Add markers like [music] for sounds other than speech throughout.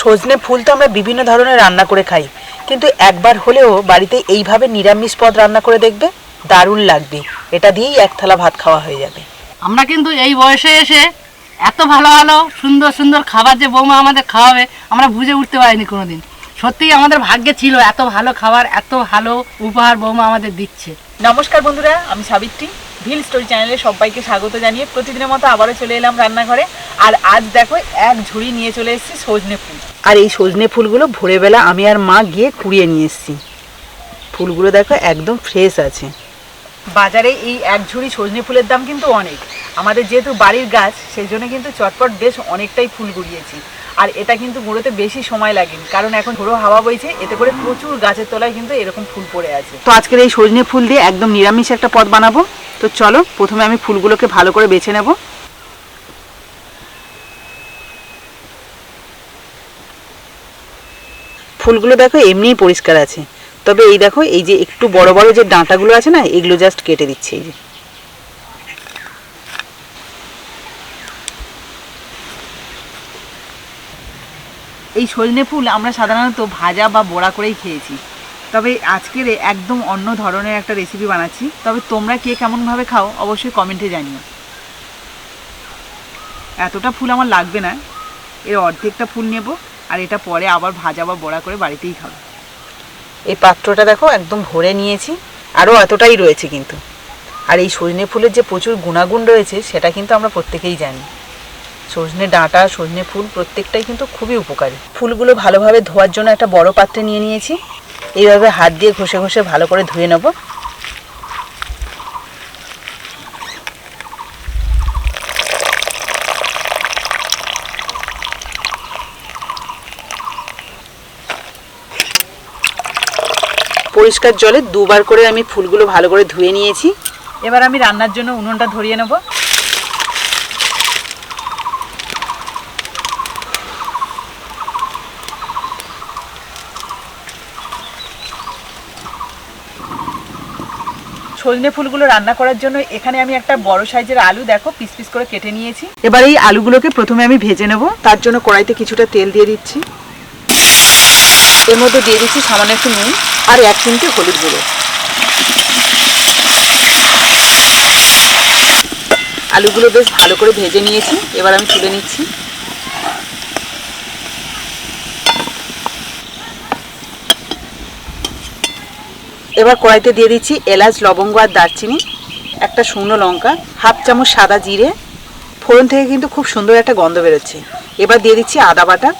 সজনে ফুল তো আমরা বিভিন্ন ধরনের রান্না করে খাই। কিন্তু একবার হলেও বাড়িতে এইভাবে নিরামিষ পদ রান্না করে দেখবে দারুণ লাগবে। এটা দিয়েই এক থালা ভাত খাওয়া হয়ে যাবে। আমরা কিন্তু এই বয়সে এসে এত ভালো ভালো সুন্দর সুন্দর খাবার যে বৌমা আমাদের খাওয়াবে আমরা বুঝে উঠতে পারিনি কোনোদিন। সত্যিই আমাদের ভাগ্যে ছিল এত ভালো খাবার এত ভালো উপহার বৌমা আমাদের দিচ্ছে। নমস্কার বন্ধুরা আমি সাবিত্রী। ভিল স্টোরি চ্যানেলে সবাইকে স্বাগত জানিয়ে প্রতিদিনের মতো আবারও চলে এলাম রান্নাঘরে। আর আজ দেখো এক ঝুড়ি নিয়ে চলে এসেছি সজনে ফুল। আর এই সজনে ফুলগুলো ভোরেবেলা আমি আর মা গিয়ে কুড়িয়ে নিয়ে এসেছি। ফুলগুলো দেখো একদম ফ্রেশ আছে। বাজারে এই এক ঝুড়ি সজনে ফুলের দাম কিন্তু অনেক। আমাদের যেহেতু বাড়ির গাছ, সেই জন্য কিন্তু চটপট বেশ অনেকটাই ফুল গুড়িয়েছি। আর এটা কিন্তু গুঁড়োতে বেশি সময় লাগেনি, কারণ এখন ঝোড়ো হাওয়া বইছে, এতে করে প্রচুর গাছের তলায় কিন্তু এরকম ফুল পড়ে আছে। তো আজকের এই সজনে ফুল দিয়ে একদম নিরামিষ একটা পদ বানাবো। তো চলো, প্রথমে আমি ফুলগুলোকে ভালো করে বেছে নেব। ফুলগুলো দেখো এমনিই পরিষ্কার আছে। তবে এই দেখো, এই যে একটু বড় বড় যে ডাঁটাগুলো আছে না, এগুলো জাস্ট কেটে দিচ্ছে এই যে। এই সজনে ফুল আমরা সাধারণত ভাজা বা বড়া করেই খেয়েছি। তবে আজকের একদম অন্য ধরনের একটা রেসিপি বানাচ্ছি। তবে তোমরা কে কেমনভাবে খাও অবশ্যই কমেন্টে জানিও। এতটা ফুল আমার লাগবে না। এর অর্ধেকটা ফুল নেব। আর এটা পরে আবার ভাজা বা বড়া করে বাড়িতেই খাব। এই পাত্রটা দেখো একদম ভরে নিয়েছি, আরও এতটাই রয়েছে কিন্তু। আর এই সজনে ফুলের যে প্রচুর গুণাগুণ রয়েছে, সেটা কিন্তু আমরা প্রত্যেকেই জানি। সজনে ডাঁটা, সজনে ফুল প্রত্যেকটাই কিন্তু খুবই উপকারী। ফুলগুলো ভালোভাবে ধোয়ার জন্য একটা বড় পাত্রে নিয়ে নিয়েছি। এইভাবে হাত দিয়ে ঘষে ঘষে ভালো করে ধুয়ে নেব। পরিষ্কার জলে দুবার করে আমি ফুলগুলো ভালো করে ধুয়ে নিয়েছি। এবার আমি রান্নার জন্য উনুনটা ধরিয়ে নেব। সজনে ফুলগুলো রান্না করার জন্য এখানে আমি একটা বড় সাইজের আলু দেখো পিস পিস করে কেটে নিয়েছি। এবার এই আলুগুলোকে প্রথমে আমি ভেজে নেব। তার জন্য কড়াইতে কিছুটা তেল দিয়ে দিচ্ছি। এর মধ্যে দিয়ে দিচ্ছি সামান্য একটু নুন আর এক চিমটে হলুদ গুঁড়ো। আলুগুলো বেশ ভালো করে ভেজে নিয়েছি, এবার আমি তুলে নিচ্ছি। এবার কড়াইতে দিয়ে দিচ্ছি এলাচ, লবঙ্গ আর দারচিনি, একটা শুকনো লঙ্কা, হাফ চামচ সাদা জিরে। ফোড়ন থেকে কিন্তু খুব সুন্দর একটা গন্ধ বেরোচ্ছে। এবার দিয়ে দিচ্ছি আদা বাটা।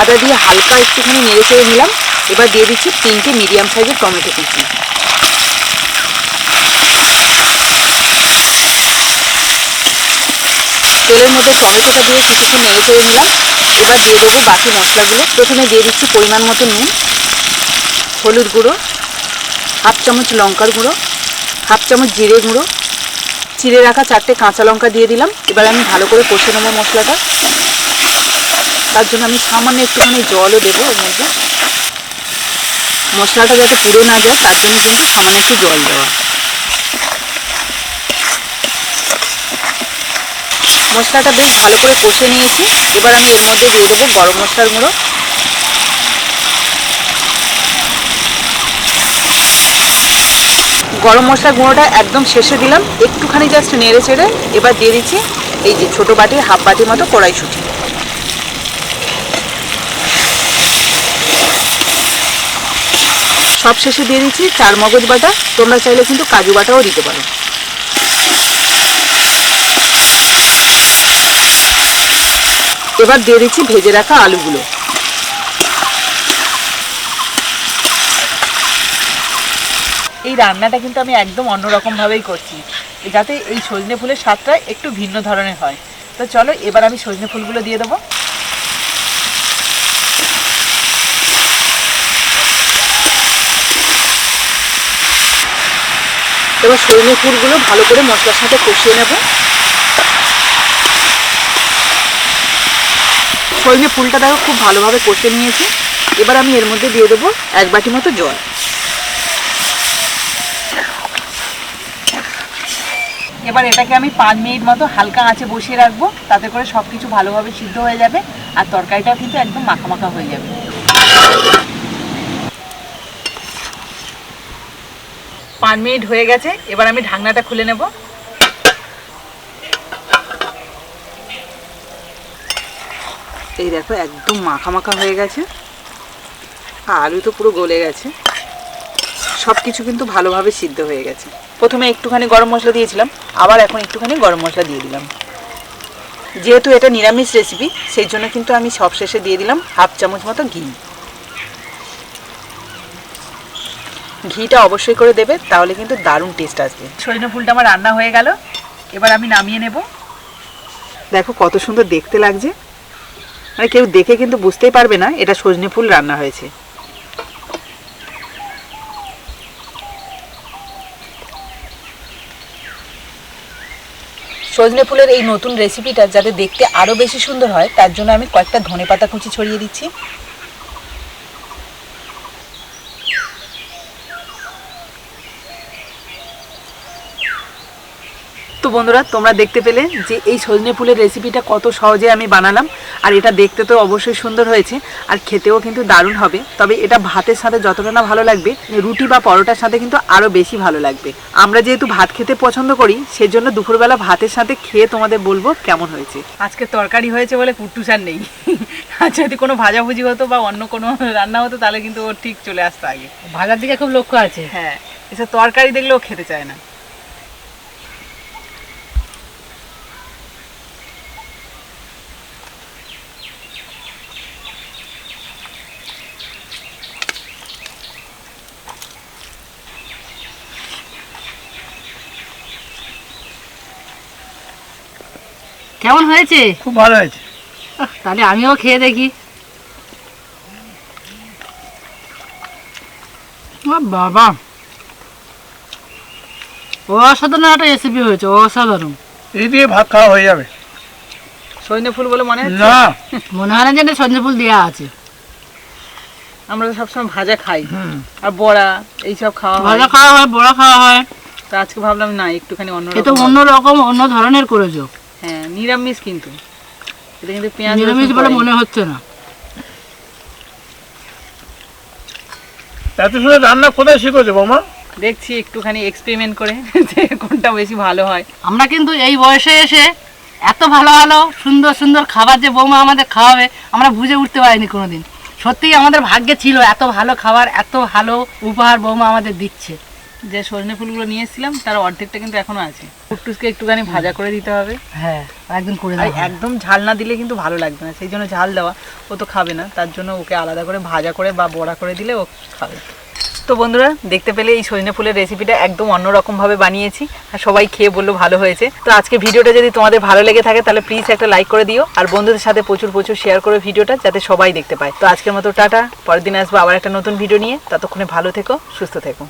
আদা দিয়ে হালকা একটুখানি নেড়ে চেড়ে নিলাম। এবার দিয়ে দিচ্ছি তিনটে মিডিয়াম সাইজের টমেটো কুচি। তেলের মধ্যে টমেটোটা দিয়ে কিছুক্ষণ নেড়ে চেড়ে নিলাম। এবার দিয়ে দেবো বাকি মশলাগুলো। প্রথমে দিয়ে দিচ্ছি পরিমাণ মতো নুন, হলুদ গুঁড়ো, হাফ চামচ লঙ্কার গুঁড়ো, হাফ চামচ জিরে গুঁড়ো। চিড়ে রাখা চারটে কাঁচা লঙ্কা দিয়ে দিলাম। এবার আমি ভালো করে কষে নেব মশলাটা। তার জন্য আমি সামান্য একটুখানি জলও দেবো ওর মধ্যে। মশলাটা যাতে পুড়ে না যায়, তার জন্য কিন্তু সামান্য একটু জল দেওয়া। মশলাটা বেশ ভালো করে কষে নিয়েছি। এবার আমি এর মধ্যে দিয়ে দেবো গরম মশলার গুঁড়ো। গরম মশলার গুঁড়োটা একদম শেষে দিলাম। একটুখানি জাস্ট নেড়ে চেড়ে এবার দিয়ে দিচ্ছি এই যে ছোটো বাটির হাফ বাটির মতো কড়াইশুঁটি। সব শেষে দিয়ে দিচ্ছি, চার মগজ বাটা, তোমরা চাইলে কিন্তু কাজু বাটাও দিতে পারো। এবার দিয়ে দিচ্ছি ভেজে রাখা আলুগুলো। এই রান্নাটা কিন্তু আমি একদম অন্যরকমভাবেই করছি, যাতে এই সজনে ফুলের স্বাদটা একটু ভিন্ন ধরনের হয়। তো চলো, এবার আমি সজনে ফুলগুলো দিয়ে দেবো। এবার সজনে ফুলগুলো ভালো করে মশলার সাথে কষিয়ে নেব। সজনে ফুলটা দেখো খুব ভালোভাবে কষে নিয়েছি। এবার আমি এর মধ্যে দিয়ে দেবো এক বাটি মতো জল। এবার এটাকে আমি পাঁচ মিনিট মতো হালকা আঁচে বসিয়ে রাখব, তাতে করে সব কিছু ভালোভাবে সিদ্ধ হয়ে যাবে, আর তরকারিটাও কিন্তু একদম মাখা মাখা হয়ে যাবে। পাঁচ মিনিট হয়ে গেছে, এবার আমি ঢাকনাটা খুলে নেব। এই দেখো, একদম মাখা মাখা হয়ে গেছে। আর আলু তো পুরো গলে গেছে। সব কিছু কিন্তু ভালোভাবে সিদ্ধ হয়ে গেছে। প্রথমে একটুখানি গরম মশলা দিয়েছিলাম, আবার এখন একটুখানি গরম মশলা দিয়ে দিলাম। যেহেতু এটা নিরামিষ রেসিপি সেই জন্য কিন্তু আমি সব শেষে দিয়ে দিলাম হাফ চামচ মতো ঘি। ঘিটা অবশ্যই করে দেবে তাহলে কিন্তু দারুণ টেস্ট আসবে। সজনে ফুলটা আমার রান্না হয়ে গেল এবার আমি নামিয়ে নেব। দেখো কত সুন্দর দেখতে লাগছে। মানে কেউ দেখে কিন্তু বুঝতেই পারবে না এটা সজনে ফুল রান্না হয়েছে। সজনে ফুলের এই নতুন রেসিপিটা যাতে দেখতে আরও বেশি সুন্দর হয় তার জন্য আমি কয়েকটা ধনে পাতা কুচি ছড়িয়ে দিচ্ছি। তো বন্ধুরা তোমরা দেখতে পেলে যে এই সজনে ফুলের রেসিপিটা কত সহজে আমি বানালাম আর এটা দেখতে তো অবশ্যই সুন্দর হয়েছে আর খেতেও কিন্তু দারুণ হবে। তবে এটা ভাতের সাথে যতটা না ভালো লাগবে রুটি বা পরোটার সাথে কিন্তু আরও বেশি ভালো লাগবে। আমরা যেহেতু ভাত খেতে পছন্দ করি সেজন্য দুপুরবেলা ভাতের সাথে খেয়ে তোমাদের বলব কেমন হয়েছে। আজকে তরকারি হয়েছে বলে কুট্টুস আর নেই। আর যদি কোনো ভাজাভুজি হতো বা অন্য কোনো রান্না হতো তাহলে কিন্তু ও ঠিক চলে আসতো আগে। ভাজার দিকে খুব লক্ষ্য আছে। হ্যাঁ এসব তরকারি দেখলেও খেতে চায় না। কেমন হয়েছে? খুব ভালো হয়েছে। আহ, তাহলে আমিও খেয়ে দেখি। ও বাবা। অসাধারণ একটা রেসিপি হয়েছে অসাধারণ। এই দিয়ে ভাত খাওয়া হয়ে যাবে। সজনে ফুল বলে মনে না। মনে হয় না যে এটা ফুল দেওয়া আছে। আমরা তো সবসময় ভাজা খাই। হুম। আর বড়া এইসব খাওয়া হয়। ভাজা খাওয়া হয় বড়া খাওয়া হয়। তো আজকে ভাবলাম না একটুখানি অন্য এ তো অন্য রকম অন্য ধরনের করেছ। হ্যাঁ নিরামিষ কিন্তু। এটা কিন্তু পেঁয়াজ নিরামিষ বলে মনে হচ্ছে না। এত সুন্দর রান্না কোথায় শিখেছো বৌমা? দেখছি একটুখানি এক্সপেরিমেন্ট করে [laughs] যে কোনটা বেশি ভালো হয়। আমরা কিন্তু এই বয়সে এসে এত ভালো ভালো সুন্দর সুন্দর খাবার যে বৌমা আমাদের খাওয়াবে আমরা বুঝে উঠতে পারিনি কোনোদিন। সত্যিই আমাদের ভাগ্যে ছিল এত ভালো খাবার এত ভালো উপহার বৌমা আমাদের দিচ্ছে। যে সজনে ফুলগুলো নিয়ে এসেছিলাম তার অর্ধেকটা কিন্তু এখনও আছে। কুটুসকে একটুখানি ভাজা করে দিতে হবে। হ্যাঁ একদিন করে একদম ঝাল না দিলে কিন্তু ভালো লাগবে না। সেই জন্য ঝাল দেওয়া ও তো খাবে না। তার জন্য ওকে আলাদা করে ভাজা করে বা বড়া করে দিলে ও খাবে। তো বন্ধুরা দেখতে পেলে এই সজনে ফুলের রেসিপিটা একদম অন্যরকম ভাবে বানিয়েছি। আর সবাই খেয়ে বলল ভালো হয়েছে। তো আজকে ভিডিওটা যদি তোমাদের ভালো লেগে থাকে তাহলে প্লিজ একটা লাইক করে দিও। আর বন্ধুদের সাথে প্রচুর প্রচুর শেয়ার করো ভিডিওটা যাতে সবাই দেখতে পায়। তো আজকের মতো টাটা। পরের দিন আসব আবার একটা নতুন ভিডিও নিয়ে। ততক্ষণে ভালো থেকো সুস্থ থেকো।